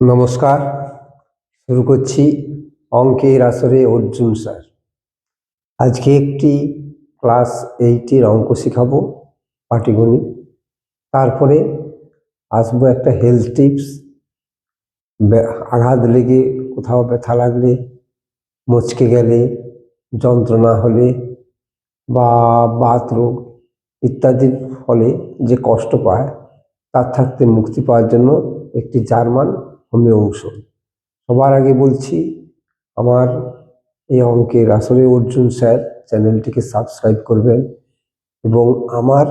নমস্কার। শুরু করছি অঙ্কের আসরে অর্জুন স্যার। আজকে একটি ক্লাস এইটের অঙ্ক শেখাবো, পাটিগণিত। তারপরে আসব একটা হেলথ টিপস আঘাত লেগে কোথাও ব্যথা লাগলে, মচকে গেলে, যন্ত্রণা হলে বা বাত রোগ ইত্যাদির ফলে যে কষ্ট পায়, তার থাকতে মুক্তি পাওয়ার জন্য একটি জার্মান হোমিও ঔষধ সবার আগে বলছি, আমার এই অঙ্কের আসলে অর্জুন স্যার চ্যানেলটিকে সাবস্ক্রাইব করবেন এবং আমার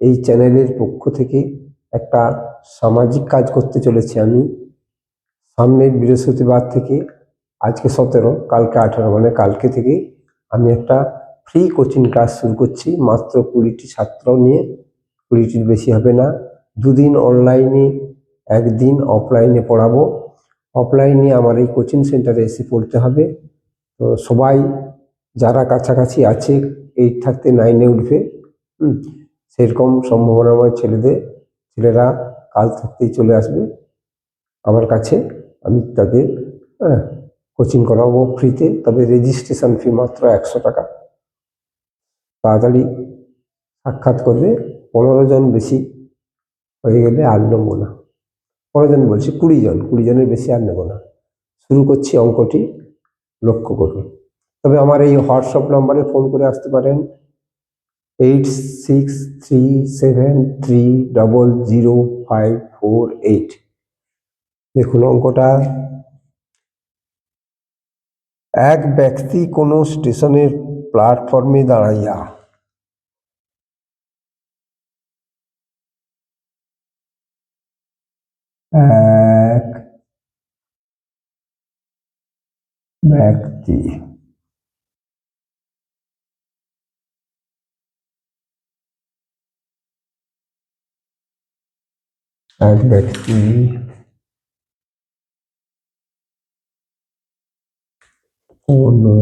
এই চ্যানেলের পক্ষ থেকে একটা সামাজিক কাজ করতে চলেছি আমি। সামনের বৃহস্পতিবার থেকে, আজকে সতেরো, কালকে আঠারো মানে কালকে থেকে আমি একটা ফ্রি কোচিং ক্লাস শুরু করছি। মাত্র কুড়িটি ছাত্র নিয়ে, কুড়িটির বেশি হবে না। দুদিন অনলাইনে একদিন অফলাইনে পড়াবো। অফলাইনে আমার এই কোচিং সেন্টারে এসে পড়তে হবে। তো সবাই যারা কাছাকাছি আছে এইট থাকতে নাইনে উঠবে। হুম, সেরকম সম্ভাবনাময় ছেলেদের। ছেলেরা কাল থাকতেই চলে আসবে। আমার কাছে আমি তাদের হ্যাঁ কোচিং করাবো ফ্রিতে তবে রেজিস্ট্রেশন ফি মাত্র একশো টাকা। তাড়াতাড়ি সাক্ষাৎ করবে। পনেরো জন বেশি হয়ে গেলে আর নেব না। পনেরো জন বলছি কুড়ি জন, কুড়ি জনের বেশি আর নেব না। শুরু করছি অঙ্কটি লক্ষ্য করুন। তবে আমার এই হোয়াটসঅ্যাপ নাম্বারে ফোন করে আসতে পারেন। Eight six three seven three double zero five four eight. দেখুন অঙ্কটা। এক ব্যক্তি কোনো স্টেশনের প্ল্যাটফর্মে দাঁড়াইয়া এক ব্যক্তি এক ব্যক্তি কোনো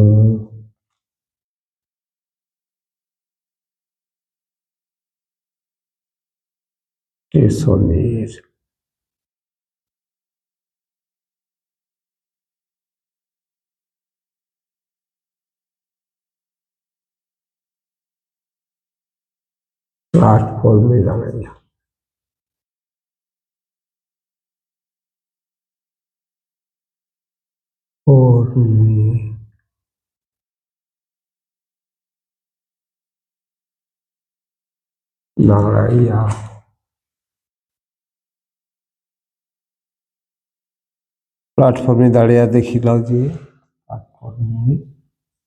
স্টেশনের প্ল্যাটফর্মে দাঁড়াইয়া কর্মে দাঁড়াইয়া। প্ল্যাটফর্মে দাঁড়িয়ে দেখিল যে প্ল্যাটফর্মে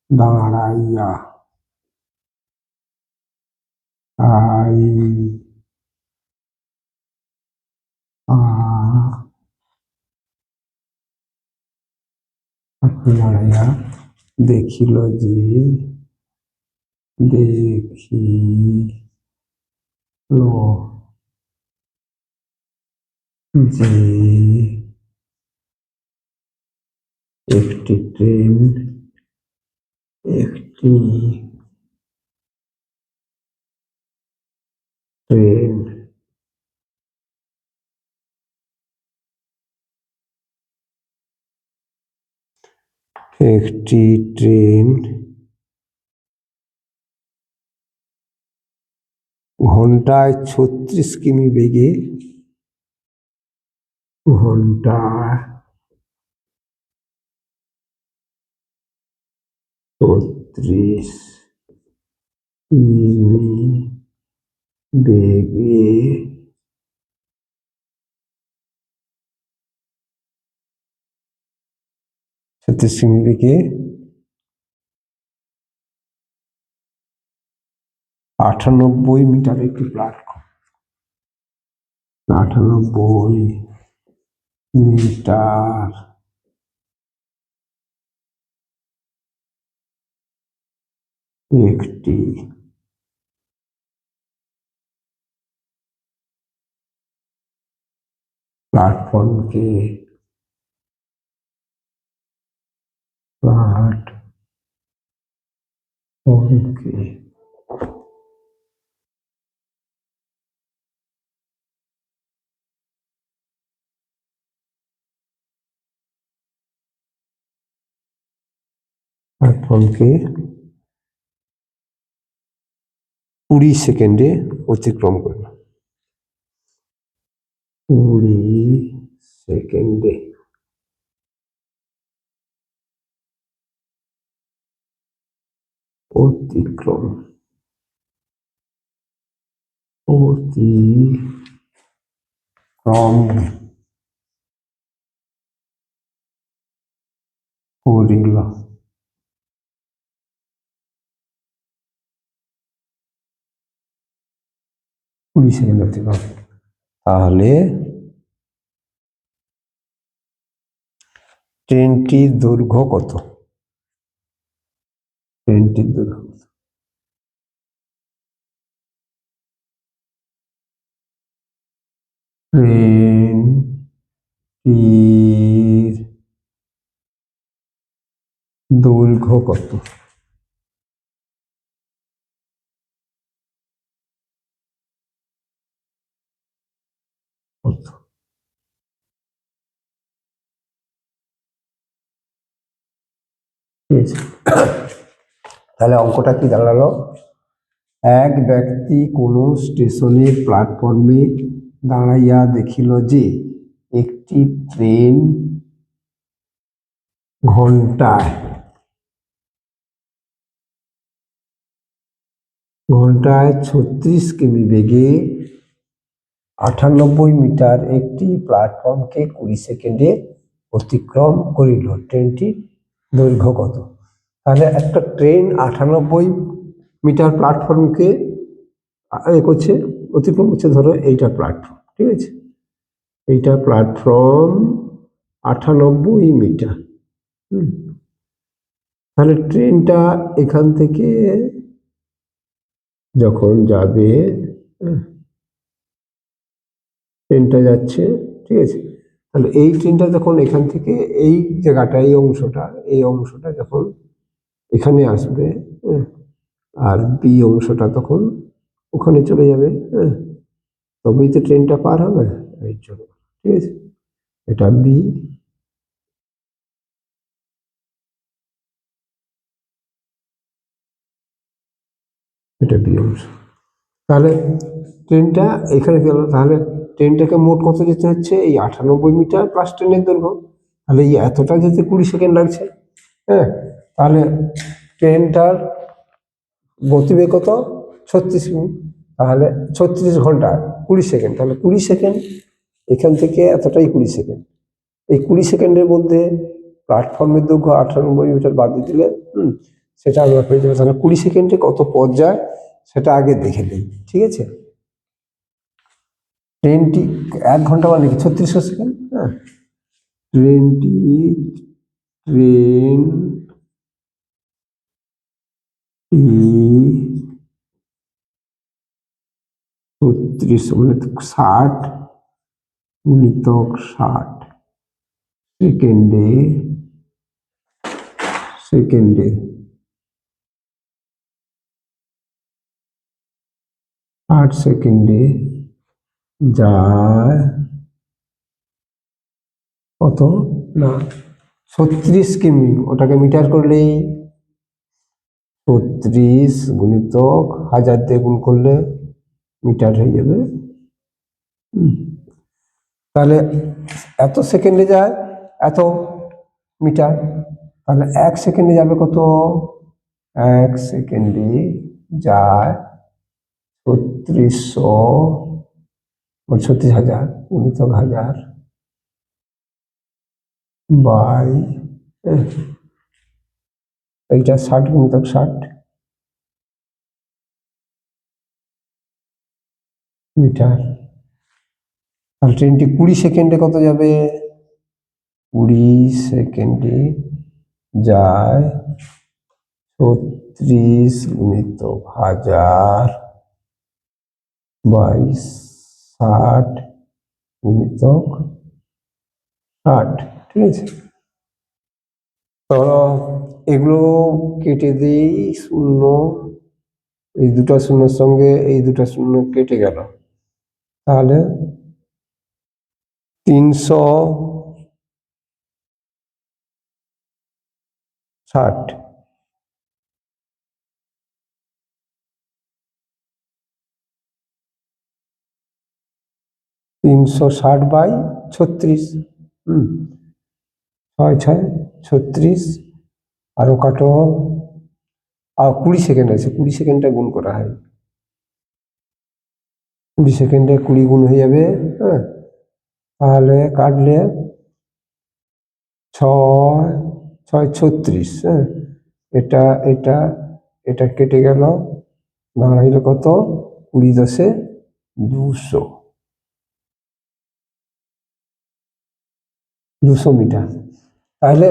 দাঁড়াইয়া। আই আ দাঁড়াইয়া দেখিল যে দেখিল যে একটি ট্রেন একটি ট্রেন একটি ট্রেন ঘন্টায় ছত্রিশ কিমি বেগে। ঘন্টায় ছত্রিশ কিমি। বেগে ছত্রিশ কিমি বেগে আটানব্বই মিটার একটি প্ল্যাটফর্ম আটানব্বই মিটার। একটি प्लेटफॉर्म के प्लेटफॉर्म के प्लेटफॉर्म के कुड़ी सेकेंडे अतिक्रम करना। কুড়ি সেকেন্ডে অতিক্রম অতিক্রম করিল কুড়ি সেকেন্ড অতিক্রম তাহলে ট্রেনটির দৈর্ঘ্য কত? ট্রেনটির দৈর্ঘ্য ট্রেন দৈর্ঘ্য কত ঠিক আছে তাহলে অঙ্কটা কি দাঁড়াল? এক ব্যক্তি কোনো স্টেশনের প্ল্যাটফর্মে দাঁড়াইয়া দেখিল যে একটি ট্রেন ঘন্টায় ঘন্টায় ছত্রিশ কিমি বেগে আটানব্বই মিটার একটি প্ল্যাটফর্মকে কুড়ি সেকেন্ডে অতিক্রম করিল। ট্রেনটি দৈর্ঘ্য কত? তাহলে একটা ট্রেন আটানব্বই মিটার প্ল্যাটফর্মকে এ করছে অতিক্রম করছে ধরো এইটা প্ল্যাটফর্ম, ঠিক আছে? এইটা প্ল্যাটফর্ম আটানব্বই মিটার, হুম? তাহলে ট্রেনটা এখান থেকে যখন যাবে ট্রেনটা যাচ্ছে, ঠিক আছে? তাহলে এই ট্রেনটা যখন এখান থেকে এই জায়গাটা এই অংশটা এই অংশটা যখন এখানে আসবে হ্যাঁ, আর বি অংশটা তখন ওখানে চলে যাবে হ্যাঁ তবেই তো ট্রেনটা পার হবে এই জন্য ঠিক আছে? এটা বি এটা বি অংশ। তাহলে ট্রেনটা এখানে গেল তাহলে ট্রেনটাকে মোট কত যেতে হচ্ছে? এই আটানব্বই মিটার প্লাস ট্রেনের দৈর্ঘ্য। তাহলে এই এতটা যেতে কুড়ি সেকেন্ড লাগছে। হ্যাঁ? তাহলে ট্রেনটার গতিবেগ কত? ছত্রিশ মিনিট। তাহলে ছত্রিশ ঘণ্টা, কুড়ি সেকেন্ড। তাহলে কুড়ি সেকেন্ড, এখান থেকে এতটাই কুড়ি সেকেন্ড। এই কুড়ি সেকেন্ডের মধ্যে প্ল্যাটফর্মের দৈর্ঘ্য আটানব্বই মিটার বাদ দিয়ে দিলে, হুম, সেটা আমরা পেয়ে যাব। তাহলে কুড়ি সেকেন্ডে কত পথ যায়, সেটা আগে দেখে নিই। ঠিক আছে? ট্রেনটি এক ঘণ্টা মানে কি? ছত্রিশশো সেকেন্ড? হ্যাঁ। ট্রেনটি, ট্রেন ছত্রিশ মানে ষাট গুণিতক ষাট সেকেন্ডে সেকেন্ডে। আট সেকেন্ডে। যায়। কত? না, ছত্রিশ কিমি। ওটাকে মিটার করলেই ছত্রিশ গুণিতক হাজার দিয়ে গুণ করলে মিটার হয়ে যাবে। তাহলে এত সেকেন্ডে যায়, এত মিটার। তাহলে এক সেকেন্ডে যাবে কত? এক সেকেন্ডে যায় ছত্রিশশো ছত্রিশ হাজার গুণিতক হাজার, বাই এইটা ষাট গুণিতক ষাট। মিটার। আর ট্রেনটি কুড়ি সেকেন্ডে কত যাবে? কুড়ি সেকেন্ডে যায় ছত্রিশ গুণিতক হাজার বাইশ। ষাট গুণিতক ষাট, ঠিক আছে? ধরো এগুলো কেটে দিই শূন্য, এই দুটো শূন্যের সঙ্গে এই দুটো শূন্য কেটে গেল। তাহলে তিনশো ষাট। তিনশো ষাট বাই ছত্রিশ। হুম। ছয় ছয় ছত্রিশ। আরও কাটো। আর কুড়ি সেকেন্ড আছে, কুড়ি সেকেন্ডটা গুণ করা হয়। কুড়ি সেকেন্ডে কুড়ি গুণ হয়ে যাবে হ্যাঁ। তাহলে কাটলে ছয় ছয় ছত্রিশ হ্যাঁ। এটা এটা এটা কেটে গেল। দাঁড়াইলো কত? কুড়ি দশে দুশো। দুশো মিটার। তাহলে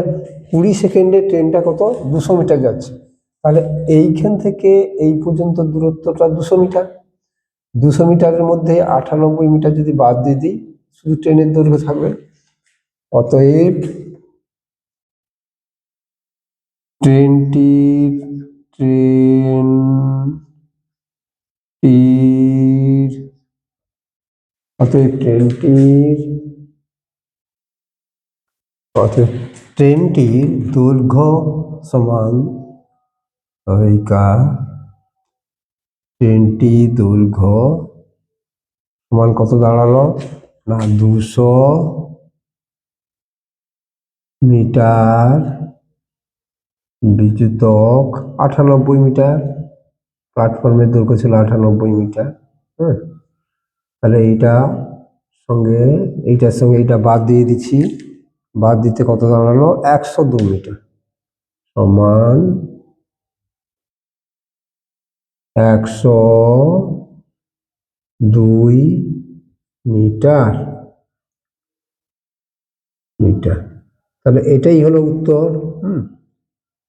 কুড়ি সেকেন্ডে ট্রেনটা কত? দুশো মিটার যাচ্ছে। তাহলে এইখান থেকে এই পর্যন্ত দূরত্বটা দুশো মিটার। দুশো মিটারের মধ্যে আটানব্বই মিটার যদি বাদ দিয়ে দিই, শুধু ট্রেনের দৈর্ঘ্য থাকবে। অতএব ট্রেনটি ট্রেন টির অতএব ট্রেনটির অতএব ট্রেনটির দৈর্ঘ্য সমান সহায়িকা ট্রেনটি দৈর্ঘ্য সমান কত দাঁড়াল? না, দুশো মিটার। বিদ্যুতক আটানব্বই মিটার। প্ল্যাটফর্মের দৈর্ঘ্য ছিল আটানব্বই মিটার। হ্যাঁ তাহলে এইটা সঙ্গে, এইটার সঙ্গে এইটা বাদ দিয়ে দিচ্ছি। বাদ দিতে কত দাঁড়াল? একশো দু মিটার। সমান একশো দুই মিটার। মিটার। তাহলে এটাই হলো উত্তর, হুম?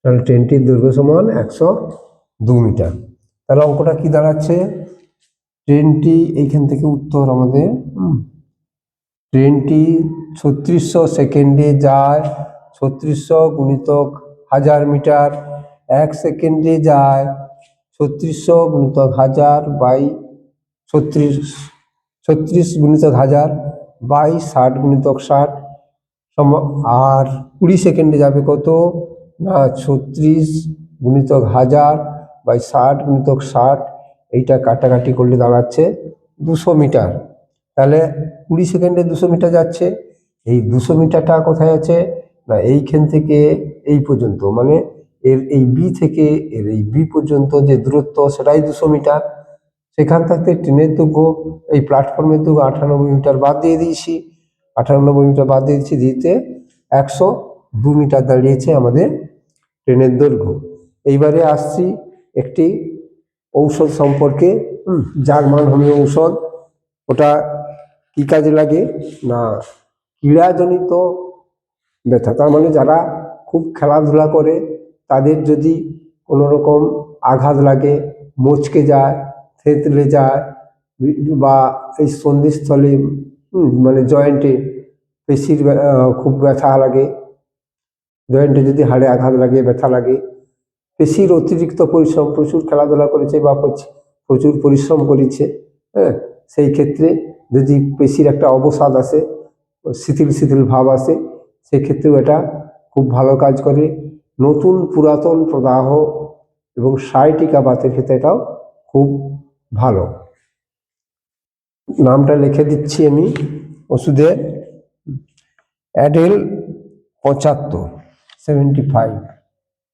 তাহলে ট্রেনটির দৈর্ঘ্য সমান একশো দু মিটার। তাহলে অঙ্কটা কি দাঁড়াচ্ছে? ট্রেনটি এইখান থেকে উত্তর আমাদের, হুম? ট্রেনটি ছত্রিশশো সেকেন্ডে যায়, ছত্রিশশো গুণিতক হাজার মিটার। এক সেকেন্ডে যায়, ছত্রিশশো গুণিতক হাজার বাই ছত্রিশ ছত্রিশ গুণিতক হাজার বাই ষাট গুণিতক ষাট। সম, আর কুড়ি সেকেন্ডে যাবে কত? না, ছত্রিশ গুণিতক হাজার বাই ষাট গুণিতক ষাট। এইটা কাটাকাটি করলে দাঁড়াচ্ছে দুশো মিটার। তাহলে কুড়ি সেকেন্ডে দুশো মিটার যাচ্ছে। এই দুশো মিটারটা কোথায় আছে? না এইখান থেকে এই পর্যন্ত। মানে এর এই বি থেকে এর এই বি পর্যন্ত যে দূরত্ব সেটাই দুশো মিটার। সেখান থাকতে ট্রেনের দৈর্ঘ্য এই প্ল্যাটফর্মের দৈর্ঘ্য আটানব্বই মিটার বাদ দিয়ে দিয়েছি। আটানব্বই মিটার বাদ দিয়ে দিয়েছি দিতে একশো দু মিটার দাঁড়িয়েছে আমাদের ট্রেনের দৈর্ঘ্য। এইবারে আসছি একটি ঔষধ সম্পর্কে। হুম, জার্মান হোমিও ঔষধ। ওটা কী কাজে লাগে? না ক্রীড়াজনিত ব্যথা। তার মানে যারা খুব খেলাধুলা করে, তাদের যদি কোনো রকম আঘাত লাগে, মচকে যায়, থেতলে যায়, বা এই সন্ধিস্থলে মানে জয়েন্টে পেশির খুব ব্যথা লাগে, জয়েন্টে যদি হাড়ে আঘাত লাগে, ব্যথা লাগে, পেশির অতিরিক্ত পরিশ্রম প্রচুর খেলাধুলা করেছে বা প্রচুর পরিশ্রম করেছে হ্যাঁ সেই ক্ষেত্রে যদি পেশির একটা অবসাদ আসে শিথিল শিথিল ভাব আসে, সেক্ষেত্রেও এটা খুব ভালো কাজ করে। নতুন পুরাতন প্রদাহ এবং সাইটিকা বাতের ক্ষেত্রে এটাও খুব ভালো। নামটা লিখে দিচ্ছি আমি, ওষুধের। অ্যাডেল পঁচাত্তর, সেভেন্টি ফাইভ।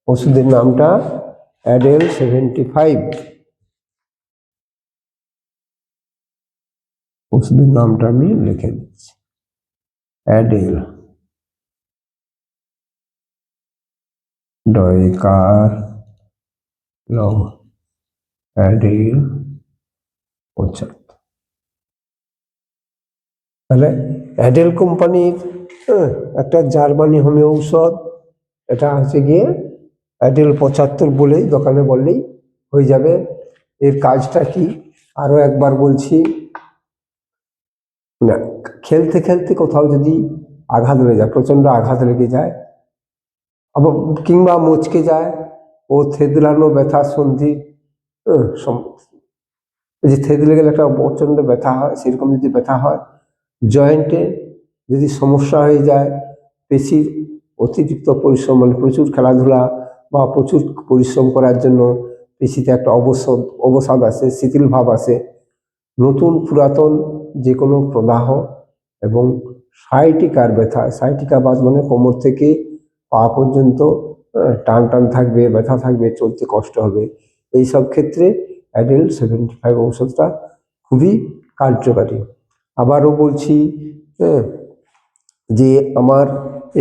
ওষুধের নামটা অ্যাডেল সেভেন্টি ফাইভ। ওষুধের নামটা আমি লিখে দিচ্ছি। অ্যাডেল। ডয়কার। Long Adele. পঁচাত্তর তাহলে অ্যাডেল কোম্পানির হ্যাঁ, একটা জার্মানি হোমিও ঔষধ এটা হচ্ছে গিয়ে অ্যাডেল পঁচাত্তর বলেই দোকানে বললেই হয়ে যাবে। এর কাজটা কি? আরও একবার বলছি। না। খেলতে খেলতে কোথাও যদি আঘাত লেগে যায় প্রচণ্ড আঘাত লেগে যায় আবার কিংবা মচকে যায় ও থেদলানো ব্যথা সন্ধি হ্যাঁ, যে থেদলে গেলে একটা প্রচণ্ড ব্যথা হয় সেরকম যদি ব্যথা হয় জয়েন্টে যদি সমস্যা হয়ে যায় পেশির অতিরিক্ত পরিশ্রম মানে প্রচুর খেলাধুলা বা প্রচুর পরিশ্রম করার জন্য পেশিতে একটা অবসাদ অবসাদ আসে শিথিল ভাব আসে নতুন পুরাতন যে কোনো প্রদাহ এবং সাইটিকার ব্যথা সাইটিকা বাজ মানে কোমর থেকে পা পর্যন্ত টান টান থাকবে, ব্যথা থাকবে, চলতে কষ্ট হবে। এই সব ক্ষেত্রে অ্যাডেল সেভেন্টি ফাইভ ঔষধটা খুবই কার্যকারী। আবারও বলছি যে আমার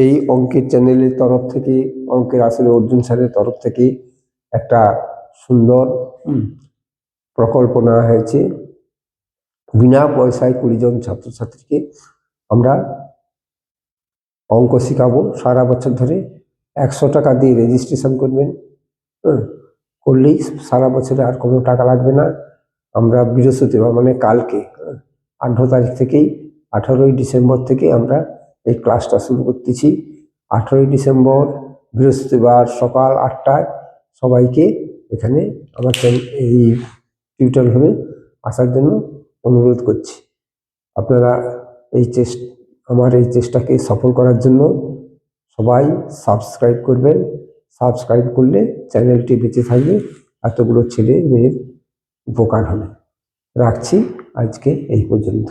এই অঙ্কের চ্যানেলের তরফ থেকে, অঙ্কের আসলে অর্জুন স্যারের তরফ থেকে একটা সুন্দর প্রকল্প নেওয়া হয়েছে। বিনা পয়সায় কুড়িজন ছাত্রছাত্রীকে আমরা অঙ্ক শেখাবো। সারা বছর ধরে একশো টাকা দিয়ে রেজিস্ট্রেশন করবেন। করলেই সারা বছরে আর কোনো টাকা লাগবে না। আমরা বৃহস্পতিবার মানে কালকে আঠেরো তারিখ থেকেই, আঠারোই ডিসেম্বর থেকে আমরা এই ক্লাসটা শুরু করতেছি। আঠেরোই ডিসেম্বর, বৃহস্পতিবার সকাল আটটায় সবাইকে এখানে আমার এই টিউটার হবে আসার জন্য অনুরোধ করছি। আপনারা এই চেষ্টা, আমার এই চেষ্টাকে সফল করার জন্য সবাই সাবস্ক্রাইব করবেন। সাবস্ক্রাইব করলে চ্যানেলটি বেঁচে থাকবে এতগুলো ছেলে মেয়ের উপকার হবে। রাখছি আজকে এই পর্যন্ত।